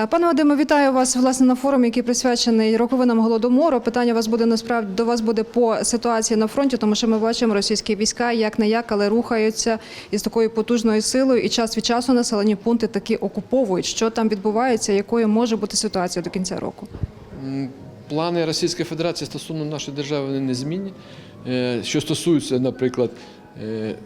Е, Пане Вадиме, вітаю вас власне на форумі, який присвячений роковинам голодомору. Питання вас буде насправді до вас буде по ситуації на фронті, тому що ми бачимо російські війська як не як, але рухаються із такою потужною силою, і час від часу населені пункти таки окуповують. Що там відбувається, якою може бути ситуація до кінця року? Плани Російської Федерації стосовно нашої держави вони незмінні. Е, Що стосується, наприклад,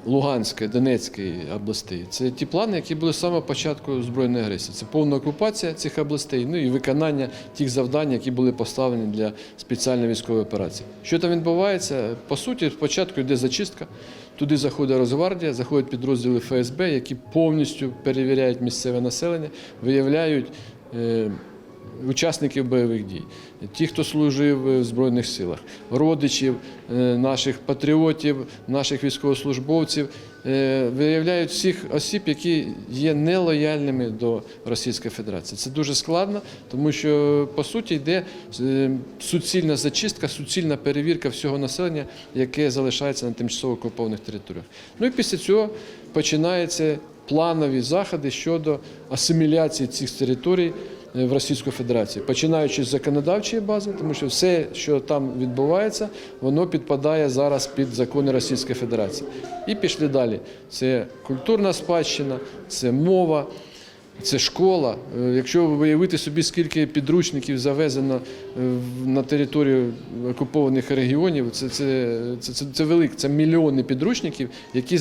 Луганської, Донецької областей, це ті плани, які були з самого початку збройної агресії. Це повна окупація цих областей, ну і виконання тих завдань, які були поставлені для спеціальної військової операції. Що там відбувається? По суті, спочатку йде зачистка. Туди заходить Росгвардія, заходять підрозділи ФСБ, які повністю перевіряють місцеве населення, виявляють. Учасників бойових дій, ті, хто служив в Збройних силах, родичів е, наших патріотів, наших військовослужбовців, е, виявляють всіх осіб, які є нелояльними до Російської Федерації. Це дуже складно, тому що по суті йде е, суцільна зачистка, суцільна перевірка всього населення, яке залишається на тимчасово окупованих територіях. Ну і після цього починаються планові заходи щодо асиміляції цих територій в Російську Федерацію, починаючи з законодавчої бази, тому що все, що там відбувається, воно підпадає зараз під закони Російської Федерації. І пішли далі. Це культурна спадщина, це мова. Це школа. Е, Якщо виявити собі, скільки підручників завезено е, на територію окупованих регіонів, це, це, це, це, це велике, це мільйони підручників, які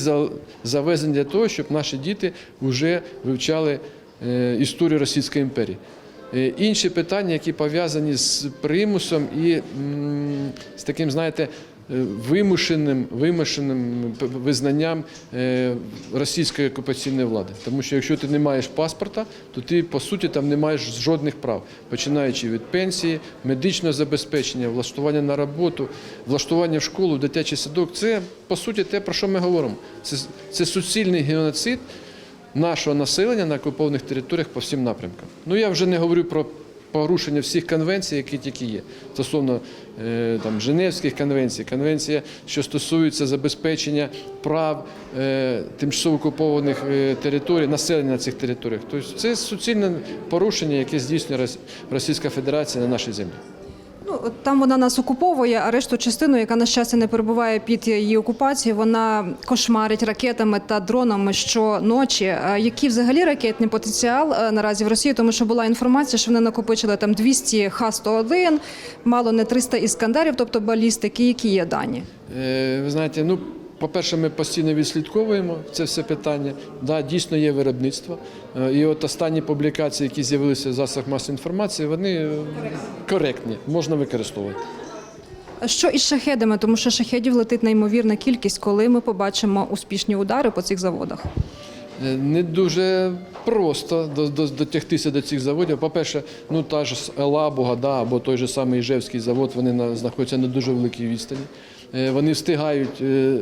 завезені для того, щоб наші діти вже вивчали е, історію Російської імперії. Е, Інші питання, які пов'язані з примусом і з таким, знаєте, е, вимушеним, вимушеним визнанням е, російської окупаційної влади. Тому що якщо ти не маєш паспорта, то ти по суті там не маєш жодних прав, починаючи від пенсії, медичного забезпечення, влаштування на роботу, влаштування в школу, в дитячий садок. Це по суті те, про що ми говоримо. Це, це суцільний геноцид нашого населення на окупованих територіях по всім напрямкам. Ну я вже не говорю про порушення всіх конвенцій, які тільки є. Стосовно е, там, Женевських конвенцій, конвенція, що стосується забезпечення прав е, тимчасово окупованих е, територій, населення на цих територіях. Тобто це суцільне порушення, яке здійснює Рос- Російська Федерація на нашій землі. Ну там вона нас окуповує, а решту частину, яка на щастя не перебуває під її окупацією, вона кошмарить ракетами та дронами щоночі. Який взагалі ракетний потенціал е, наразі в Росії? Тому що була інформація, що вони накопичили там 200 Х-101, мало не 300 іскандерів, тобто балістики. Які є дані? Е, Ви знаєте, ну, по-перше, ми постійно відслідковуємо це все питання. Да, дійсно є виробництво. Е, І от останні публікації, які з'явилися в засобах масової інформації, вони е, коректні, можна використовувати. Що із шахедами? Тому що шахедів летить неймовірна кількість, коли ми побачимо успішні удари по цих заводах. Е, Не дуже просто до- до- дотягтися до цих заводів. По-перше, ну та ж Елабуга, да, або той же самий Іжевський завод, вони знаходяться на дуже великій відстані. Е, Вони встигають е,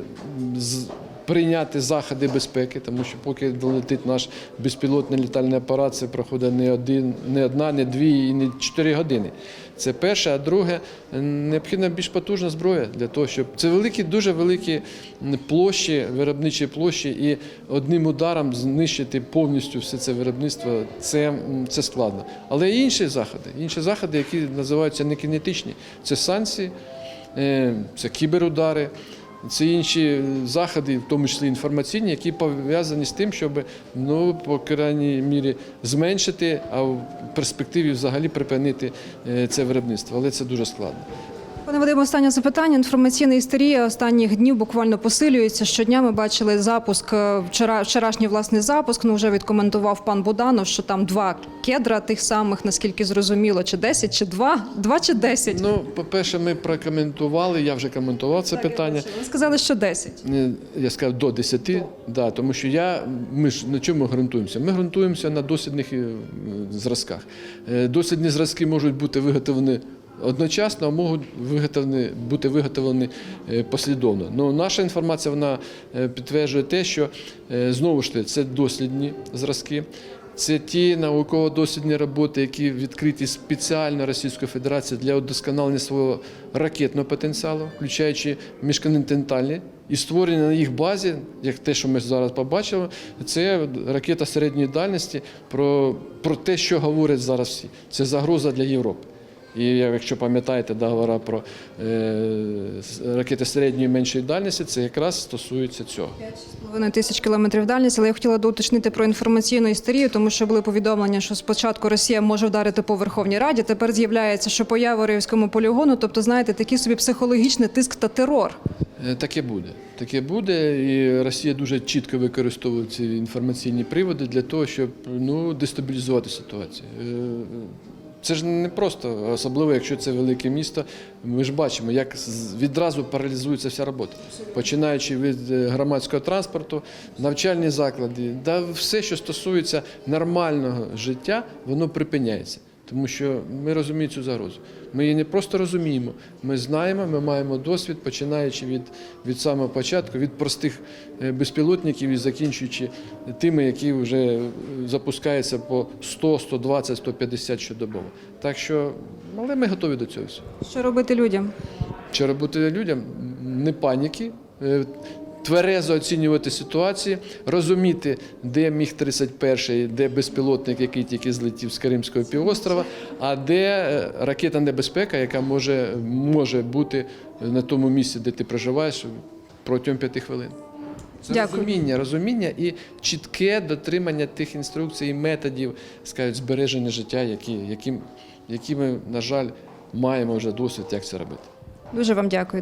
прийняти заходи безпеки, тому що поки долетить наш безпілотний літальний апарат, це проходить не один, не одна, не дві і не чотири години. Це перше, а друге, необхідна більш потужна зброя для того, щоб це великі, дуже великі площі, виробничі площі, і одним ударом знищити повністю все це виробництво, це, це складно. Але є інші заходи, інші заходи, які називаються не кінетичні, це санкції, це кіберудари. Це інші заходи, в тому числі інформаційні, які пов'язані з тим, щоб ну, по крайній мірі зменшити, а в перспективі взагалі припинити е, це виробництво. Але це дуже складно. Пане Вадиме, останнє запитання. Інформаційна істерія останніх днів буквально посилюється. Щодня ми бачили запуск е, вчора, вчорашній власний запуск. Ну вже відкоментував пан Буданов, що там два кедра тих самих, наскільки зрозуміло, чи 10, чи два, два чи 10. Ну, по-перше, ми прокоментували, я вже коментував це питання. Ви сказали, що 10. Е, Я сказав до 10, да, тому що я, ми ж на чому ґрунтуємося? Ми ґрунтуємося на дослідних е, зразках. Дослідні зразки можуть бути виготовлені одночасно, можуть виготовлені, бути виготовлені е, послідовно. Ну, наша інформація вона е, підтверджує те, що е, знову ж таки це дослідні зразки. Це ті науково-дослідні роботи, які відкриті спеціально Російською Федерацією для удосконалення свого ракетного потенціалу, включаючи міжконтинентальні. І створення на їх базі, як те, що ми зараз побачили, це ракета середньої дальності про, про те, що говорять зараз всі. Це загроза для Європи. І якщо пам'ятаєте договора про е, ракети середньої і меншої дальності, це якраз стосується цього. 5,5 тисяч кілометрів дальність, але я хотіла доуточнити про інформаційну істерію, тому що були повідомлення, що спочатку Росія може вдарити по Верховній Раді. Тепер з'являється, що по Яворівському полігону, тобто, знаєте, такий собі психологічний тиск та терор. Е, Таке буде. Таке буде, і Росія дуже чітко використовує ці інформаційні приводи для того, щоб ну, дестабілізувати ситуацію. Це ж не просто, особливо якщо це велике місто. Ми ж бачимо, як відразу паралізується вся робота, починаючи від е, громадського транспорту, навчальні заклади, да все, що стосується нормального життя, воно припиняється. Тому що ми розуміємо цю загрозу. Ми її не просто розуміємо, ми знаємо, ми маємо досвід, починаючи від, від самого початку, від простих е, безпілотників і закінчуючи тими, які вже е, запускаються по 100, 120, 150 щодобово. Так що, але ми готові до цього всього. Що робити людям? Що робити людям? Не паніки. Тверезо оцінювати ситуації, розуміти, де міг 31-й, де безпілотник, який тільки злетів з Кримського півострова, а де е, ракета небезпека, яка може, може бути на тому місці, де ти проживаєш протягом п'яти хвилин. Це Дякую. розуміння, розуміння і чітке дотримання тих інструкцій і методів, скажуть, збереження життя, які, які, які ми, на жаль, маємо вже досвід, як це робити. Дуже вам дякую.